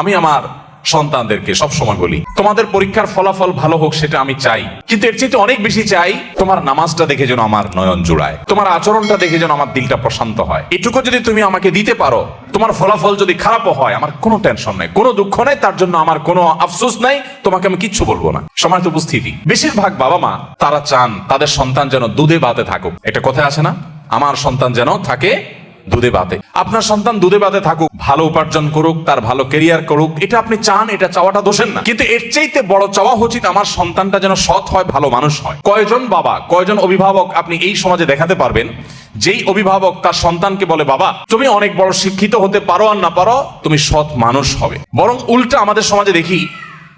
আমি আমার সন্তানদেরকে সব সময় বলি, তোমাদের পরীক্ষার ফলাফল ভালো হোক সেটা আমি চাই, কিন্তু এর চেয়ে অনেক বেশি চাই তোমার নামাজটা দেখে যেন আমার নয়ন জুড়ায়, তোমার আচরণটা দেখে যেন আমার দিলটা প্রশান্ত হয়। এটুকু যদি তুমি আমাকে দিতে পারো, তোমার ফলাফল যদি খারাপও হয়, আমার কোনো টেনশন নেই, কোনো দুঃখ নেই, তার জন্য আমার কোনো আফসোস নাই, তোমাকে আমি কিচ্ছু বলব না। সময় তো উপস্থিতি, বেশিরভাগ বাবা মা, তারা চান তাদের সন্তান যেন দুধে বাতে থাকুক। এটা কথা আছে না? আমার সন্তান যেন থাকে দুধে বাতে আপনার সন্তান দুধে বাতে থাকুক, ভালো উপার্জন করুক, তার ভালো কেরিয়ার করুক, এটা আপনি চান, এটা চাওয়াটা দোষের না। কিন্তু এর চাইতে বড় চাওয়া উচিত আমার সন্তানটা যেন সৎ হয়, ভালো মানুষ হয়। কয়জন বাবা, কয়জন অভিভাবক আপনি এই সমাজে দেখাতে পারবেন, যেই অভিভাবক তার সন্তানকে বলে, বাবা, তুমি অনেক বড় শিক্ষিত হতে পারো আর না পারো, তুমি সৎ মানুষ হবে। বরং উল্টা আমাদের সমাজে দেখি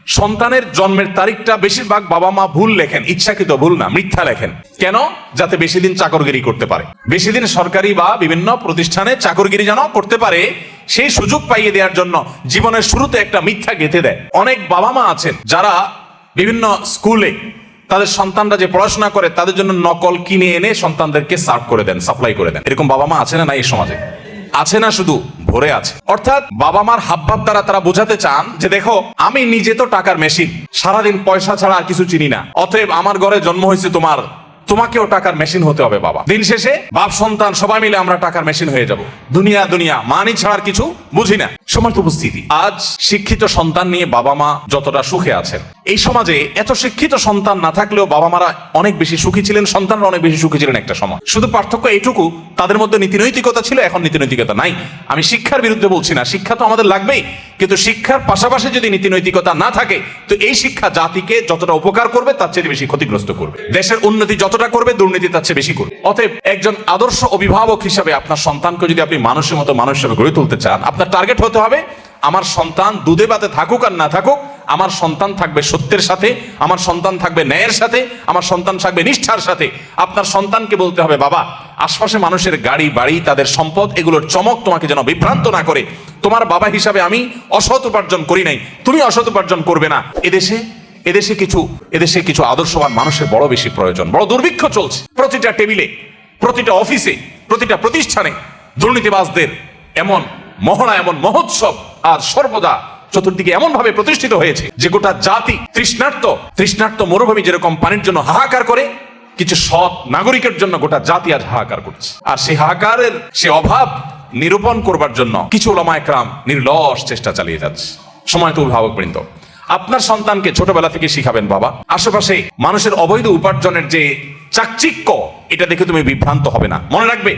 সন্তানের জন্মের তারিখটা বেশিরভাগ বাবা মা ভুল লেখেন, ইচ্ছাকৃত ভুল না, মিথ্যা লেখেন। কেন? যাতে বেশি দিন চাকরগিরি করতে পারে। বেশি দিন সরকারি বা বিভিন্ন প্রতিষ্ঠানে চাকরগিরি যেন করতে পারে, সেই সুযোগ পাইয়ে দেওয়ার জন্য জীবনের শুরুতে একটা মিথ্যা গেঁথে দেয়। অনেক বাবা মা আছেন যারা বিভিন্ন স্কুলে তাদের সন্তানরা যে পড়াশোনা করে, তাদের জন্য নকল কিনে এনে সন্তানদেরকে সার্ভ করে দেন, সাপ্লাই করে দেন। এরকম বাবা মা আছে না এই সমাজে? আছে না শুধু? ভরে আছে। অর্থাৎ বাবা মার হাবভাব দ্বারা তারা বোঝাতে চান যে, দেখো, আমি নিজে তো টাকার মেশিন, সারাদিন পয়সা ছাড়া আর কিছু চিনি না। অতএব আমার ঘরে জন্ম হয়েছে তোমার, তোমাকেও টাকার মেশিন হতে হবে, বাবা। দিন শেষে বাপ সন্তান সবাই মিলে আমরা টাকার মেশিন হয়ে যাব। দুনিয়া দুনিয়া, মানি ছাড়ার কিছু বুঝি না। সমাজ উপস্থিতি। আজ শিক্ষিত সন্তান নিয়ে বাবা মা যতটা সুখে আছেন, এই সমাজে এত শিক্ষিত সন্তান না থাকলেও বাবা মারা অনেক বেশি সুখী ছিলেন, সন্তানরা অনেক বেশি সুখী ছিলেন একটা সময়। শুধু পার্থক্য এইটুকু, তাদের মধ্যে নীতিনৈতিকতা ছিল, এখন নীতিনৈতিকতা নাই। আমি শিক্ষার বিরুদ্ধে বলছি না, শিক্ষা তো আমাদের লাগবেই। কিন্তু শিক্ষার পাশাপাশি যদি নীতিনৈতিকতা না থাকে, তো এই শিক্ষা জাতিকে যতটা উপকার করবে, তার চেয়ে বেশি ক্ষতিগ্রস্ত করবে। দেশের উন্নতি যতটা করবে, দুর্নীতি তার চেয়ে বেশি করবে। অতএব একজন আদর্শ অভিভাবক হিসাবে আপনার সন্তানকে যদি আপনি মানুষের মতো মানুষ হিসেবে গড়ে তুলতে চান, আপনার টার্গেট হতে হবে, আমার সন্তান দুধে বাতে থাকুক আর না থাকুক, আমার সন্তান থাকবে সত্যের সাথে, আমার সন্তান থাকবে ন্যায়ের সাথে, আমার সন্তান থাকবে নিষ্ঠার সাথে। আপনার সন্তানকে বলতে হবে, বাবা আশপাশে মানুষের গাড়ি, বাড়ি, তাদের সম্পদ, এগুলোর চমক তোমাকে যেন বিভ্রান্ত না করে। তোমার বাবা হিসাবে আমি অসৎ উপার্জন করি নাই। তুমি অসৎ উপার্জন করবে না। এদেশে এদেশে কিছু এদেশে কিছু আদর্শবান মানুষের বড় বেশি প্রয়োজন। বড় দুর্ভিক্ষ চলছে প্রতিটা টেবিলে, প্রতিটা অফিসে, প্রতিটা প্রতিষ্ঠানে। দুর্নীতিবাজদের এমন মহড়া, এমন মহোৎসব আর সর্বদা চতুর্দিকে এমন ভাবে প্রতিষ্ঠিত হয়েছে যে গোটা জাতি তৃষ্ণার্ত তৃষ্ণার্ত মরুভূমি যেরকম পানির জন্য হাহাকার করে কিছু সৎ নাগরিকের জন্য গোটা জাতি আজ হাহাকার করছে। আর সেই হাহাকারের সে অভাব নিরূপণ করবার জন্য কিছু ওলামা একরাম নির্লস চেষ্টা চালিয়ে যাচ্ছে। সময় তো অভিভাবক বৃন্দ আপনার সন্তানকে ছোটবেলা থেকে শিখাবেন বাবা। আশেপাশে মানুষের অবৈধ উপার্জনের যে চাকচিক্য, এটা দেখে তুমি বিভ্রান্ত হবে না। মনে রাখবে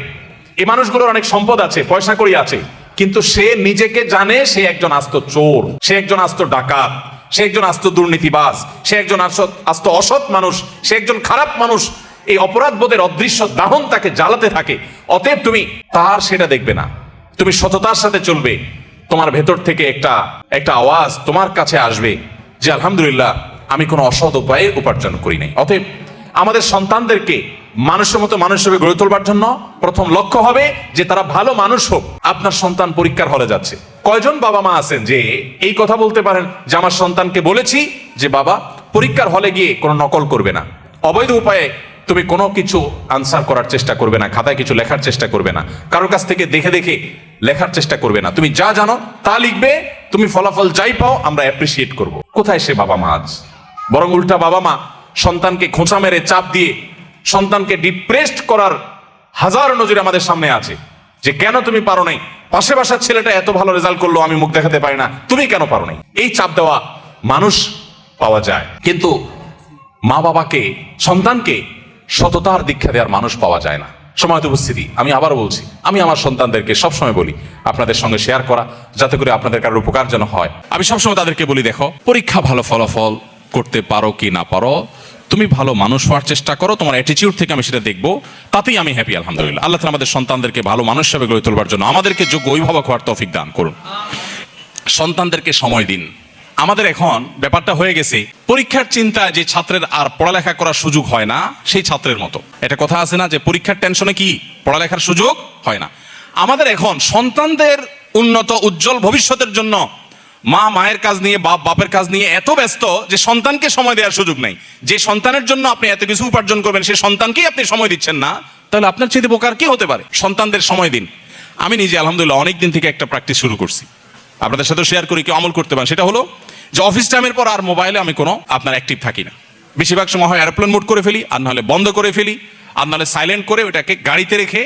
এই মানুষগুলোর অনেক সম্পদ আছে, পয়সা করি আছে, কিন্তু সে নিজেকে জানে সে একজন আস্ত চোর, সে একজন আস্ত ডাকাত। সে একজন আস্ত দুর্নীতিবাজ, সে একজন আস্ত অসৎ মানুষ, সে একজন খারাপ মানুষ। এই অপরাধ বোধের অদৃশ্য দাহন তাকে জ্বালাতে থাকে। অতএব তুমি তার সেটা দেখবে না। তুমি সততার সাথে চলবে। তোমার ভেতর থেকে একটা একটা আওয়াজ তোমার কাছে আসবে যে, আলহামদুলিল্লাহ, আমি কোনো অসৎ উপায়ে উপার্জন করি নাই। অতএব আমাদের সন্তানদেরকে মানুষের মতো মানুষ হিসেবে গড়ে তোলবার জন্য প্রথম লক্ষ্য হবে যে, তারা ভালো মানুষ হোক। আপনার সন্তান পরীক্ষার হলে যাচ্ছে। কয়জন বাবা মা আছেন যে এই কথা বলতে পারেন যে আমার সন্তানকে বলেছি যে বাবা, পরীক্ষার হলে গিয়ে কোনো নকল করবে না। অবৈধ উপায়ে তুমি কোনো কিছু আনসার করার চেষ্টা করবে না, খাতায় কিছু লেখার চেষ্টা করবে না, কারোর কাছ থেকে দেখে দেখে লেখার চেষ্টা করবে না। তুমি যা জানো তা লিখবে, তুমি ফলাফল যাই পাও, আমরা অ্যাপ্রিসিয়েট করব। কোথায় সে বাবা মা আজ? বরং উল্টা বাবা মা সন্তানকে খোঁচা মেরে চাপ দিয়ে সন্তানকে ডিপ্রেসড করার হাজার নজরে আমাদের সামনে আছে। যে কেন তুমি পারো নাই? পাশে বাসার ছেলেটা এত ভালো রেজাল্ট করল, আমি মুখ দেখাতে পারি না। তুমি কেন পারো নাই? এই চাপ দেওয়া মানুষ পাওয়া যায়। কিন্তু মা বাবাকে সন্তানকে সততার দীক্ষা দেওয়ার মানুষ পাওয়া যায় না। সময় উপস্থিতি। আমি আবার বলছি, আমি আমার সন্তানদেরকে সবসময় বলি, আপনাদের সঙ্গে শেয়ার করা, যাতে করে আপনাদের কারোর উপকার যেন হয়। আমি সবসময় তাদেরকে বলি, দেখো, পরীক্ষা ভালো ফলাফল করতে পারো কি না পারো তুমি ভালো মানুষ হওয়ার চেষ্টা করো, তোমার অ্যাটিচিউড থেকে আমি সেটা দেখব, তাতেই আমি হ্যাপি আলহামদুলিল্লাহ। আল্লাহ তাআলা আমাদের সন্তানদেরকে ভালো মানুষ হিসাবে গড়ে তোলবার জন্য আমাদেরকে যোগ্য অভিভাবক হওয়ার তৌফিক দান করুন। সন্তানদেরকে সময় দিন। আমাদের এখন ব্যাপারটা হয়ে গেছে, পরীক্ষার চিন্তা যে ছাত্রের আর পড়ালেখা করার সুযোগ হয় না, সেই ছাত্রের মতো। এটা কথা আছে না যে, পরীক্ষার টেনশনে কি? পড়ালেখার সুযোগ হয় না। আমাদের এখন সন্তানদের উন্নত, উজ্জ্বল ভবিষ্যতের জন্য মা মায়ের কাজ নিয়ে, বাপ বাপের কাজ নিয়ে এত ব্যস্ত যে সন্তানকে সময় দেওয়ার সুযোগ নেই। যে সন্তানের জন্য আপনি এত কিছু উপার্জন করবেন সেই সন্তানকেই আপনি সময় দিচ্ছেন না, তাহলে আপনার চেয়ে বোকার কি হতে পারে? সন্তানদের সময় দিন। আমি নিজে, আলহামদুলিল্লাহ অনেক দিন থেকে একটা প্র্যাকটিস শুরু করছি। আপনাদের সাথে শেয়ার করি কি আমল করতে পারেন। সেটা হলো যে অফিস টাইমের পর আর মোবাইলে আমি কোনো আপনার অ্যাক্টিভ থাকি না। বেশিরভাগ সময় হয় এরোপ্লেন মোড করে ফেলি, আর নাহলে বন্ধ করে ফেলি, আর নাহলে সাইলেন্ট করে ওটাকে গাড়িতে রেখে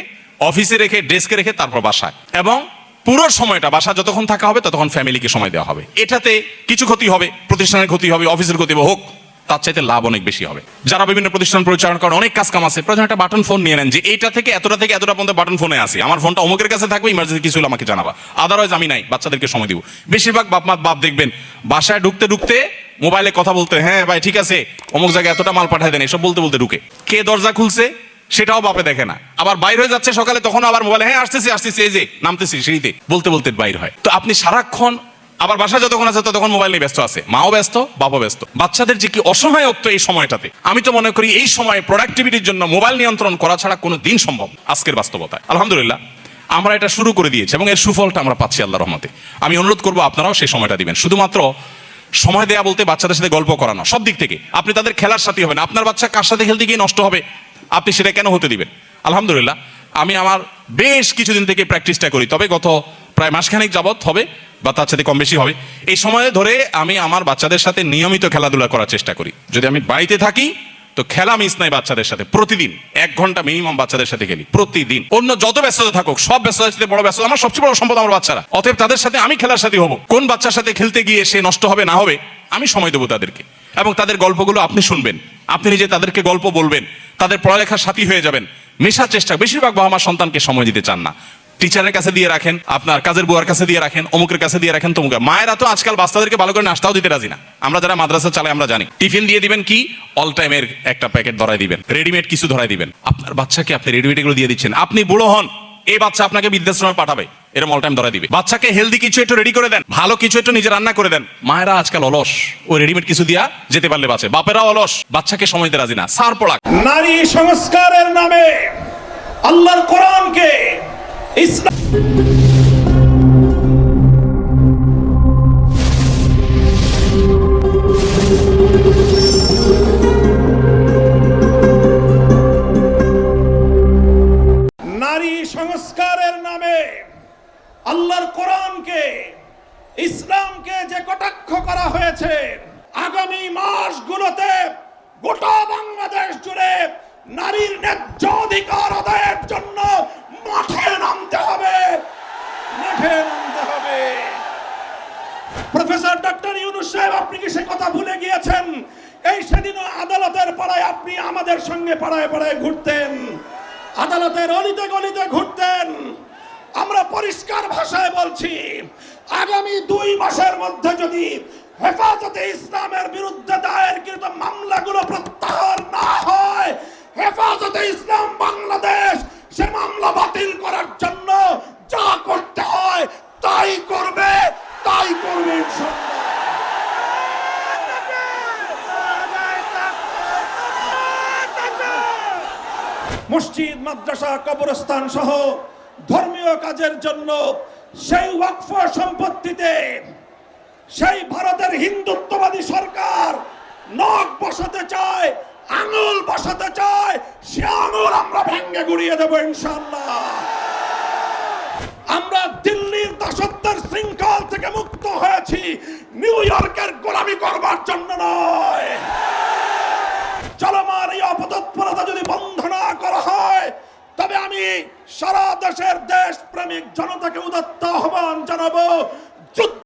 অফিসে রেখে ডেস্কে রেখে তারপর বাসায়। এবং পুরো সময়টা বাসা যতক্ষণ থাকা হবে ততক্ষণ ফ্যামিলিকে সময় দেওয়া হবে। এটাতে কিছু ক্ষতি হবে, প্রতিষ্ঠানের ক্ষতি হবে অফিসের ক্ষতি হোক, তার চাইতে লাভ অনেক বেশি হবে। যারা বিভিন্ন প্রতিষ্ঠান পরিচালনা করেন, অনেক কাজ কাম আছে। প্রয়োজন একটা বাটন ফোন নিয়ে নেন যে এইটা থেকে, এতটা থেকে, এতটা পর্যন্ত বাটন ফোনে আসে আমার ফোনটা অমুকের কাছে থাকবে ইমার্জেন্সি কিছু হলে আমাকে জানাবা। আদারওয়াইজ আমি নাই, বাচ্চাদেরকে সময় দিব। বেশিরভাগ বাপ মা, বাপ দেখবেন, বাসায় ঢুকতে ঢুকতে মোবাইলে কথা বলতে হ্যাঁ ভাই, ঠিক আছে, অমুক জায়গায় এতটা মাল পাঠায় দেন, এসব বলতে বলতে ঢুকে। কে দরজা খুলছে? সেটাও বাপে দেখে না। আবার বাইর হয়ে যাচ্ছে সকালে তখন আবার মোবাইলে হ্যাঁ আসতেছি আসতেছি, এই যে, নামতেছি, সিঁড়িতে। বলতে বলতে বাইর হয়। তো আপনি সারাক্ষণ, আবার বাসা যতক্ষণ আছে ততক্ষণ মোবাইল নিয়ে ব্যস্ত আছে। মাও ব্যস্ত বাবাও ব্যস্ত। বাচ্চাদের যে কি অসহায়ত্ব এই সময়টাতে, আমি তো মনে করি এই সময়ে প্রোডাক্টিভিটির জন্য মোবাইল নিয়ন্ত্রণ করা ছাড়া কোনো দিন সম্ভব আজকের বাস্তবতায়। আলহামদুলিল্লাহ, আমরা এটা শুরু করে দিয়েছি এবং এর সুফলটা আমরা পাচ্ছি আল্লাহ রহমতে। আমি অনুরোধ করব আপনারাও সেই সময়টা দিবেন। শুধুমাত্র সময় দেয়া বলতে বাচ্চাদের সাথে গল্প করানো, সব দিক থেকে। আপনি তাদের খেলার সাথী হবেন। আপনার বাচ্চা কার সাথে খেলতে গিয়ে নষ্ট হবে? আপনি সেটা কেন হতে দিবেন? আলহামদুলিল্লাহ, আমি আমার বেশ কিছুদিন থেকে প্র্যাকটিসটা করি। তবে গত প্রায় মাসখানেক যাবৎ হবে বা তার সাথে কম বেশি হবে। এই সময় ধরে আমি আমার বাচ্চাদের সাথে নিয়মিত খেলাধুলা করার চেষ্টা করি। যদি আমি বাড়িতে থাকি তো খেলা মিস নাই বাচ্চাদের সাথে, প্রতিদিন। এক ঘণ্টা মিনিমাম বাচ্চাদের সাথে খেলি, প্রতিদিন। অন্য যত ব্যস্ততা থাকুক, সব ব্যস্ততার সাথে বড় ব্যস্ততা আমার সবচেয়ে বড় সম্পদ আমার বাচ্চারা। অতএব তাদের সাথে আমি খেলার সাথে হব। কোন বাচ্চার সাথে খেলতে গিয়ে সে নষ্ট হবে, না হবে, আমি সময় দেবো তাদেরকে। এবং তাদের গল্পগুলো আপনি শুনবেন। আপনি নিজে তাদেরকে গল্প বলবেন। তাদের পড়ালেখার সাথী হয়ে যাবেন। মেশার চেষ্টা বেশিরভাগ বাবা মা সন্তানকে সময় দিতে চান না। টিচারের কাছে দিয়ে রাখেন, আপনার কাজের বুয়ার কাছে দিয়ে রাখেন, অমুকের কাছে দিয়ে রাখেন, তমুক। মায়েরা তো আজকাল বাচ্চাদেরকে ভালো করে নাস্তাও দিতে রাজি না। আমরা যারা মাদ্রাসা চালাই, আমরা জানি। টিফিন দিয়ে দিবেন কি? অল টাইমের একটা প্যাকেট ধরাই দিবেন। রেডিমেড কিছু ধরাই দিবেন। আপনার বাচ্চাকে আপনি রেডিমেড এগুলো দিয়ে দিচ্ছেন। আপনি বুড়ো হন, এই বাচ্চা আপনাকে বৃদ্ধাশ্রমে পাঠাবে। এরকম অল টাইম ধরাই দিবে। বাচ্চাকে হেলদি কিছু একটু রেডি করে দেন, ভালো কিছু একটু নিজে রান্না করে দেন। মায়েরা আজকাল অলস। ও রেডিমেড কিছু দিয়া যেতে পারলে বাঁচে। বাপেরা অলস। বাচ্চাকে সময় দিতে রাজি না। সার পড়া নারী সংস্কারের নামে আল্লাহর কোরআনকে ইসলাম আদালতের অলিতে গলিতে ঘুরতেন। আমরা পরিষ্কার ভাষায় বলছি, আগামী দুই মাসের মধ্যে যদি হেফাজতে ইসলামের বিরুদ্ধে দায়ের দায়েরকৃত মামলাগুলো প্রত্যাহার না হয়, হেফাজতে ইসলাম বাংলাদেশ, সে মামলা বাতিল করার জন্য যা করতে হয় তাই করবে তাই করবে ইনশাআল্লাহ মসজিদ মাদ্রাসা, কবরস্থান সহ ধর্মীয় কাজের জন্য সেই ওয়াকফ সম্পত্তিতে সেই ভারতের হিন্দুত্ববাদী সরকার নখ বসাতে চায়, আঙুল বসাতে চায়, সে আঙুল আমরা ভেঙ্গে গুড়িয়ে দেবো ইনশাল্লাহ আমরা দিল্লির দাসত্বের শৃঙ্খল থেকে মুক্ত হয়েছি, নিউ ইয়র্ক সারা দেশের দেশ প্রেমিক জনতাকে উদাত্ত আহ্বান জানাব।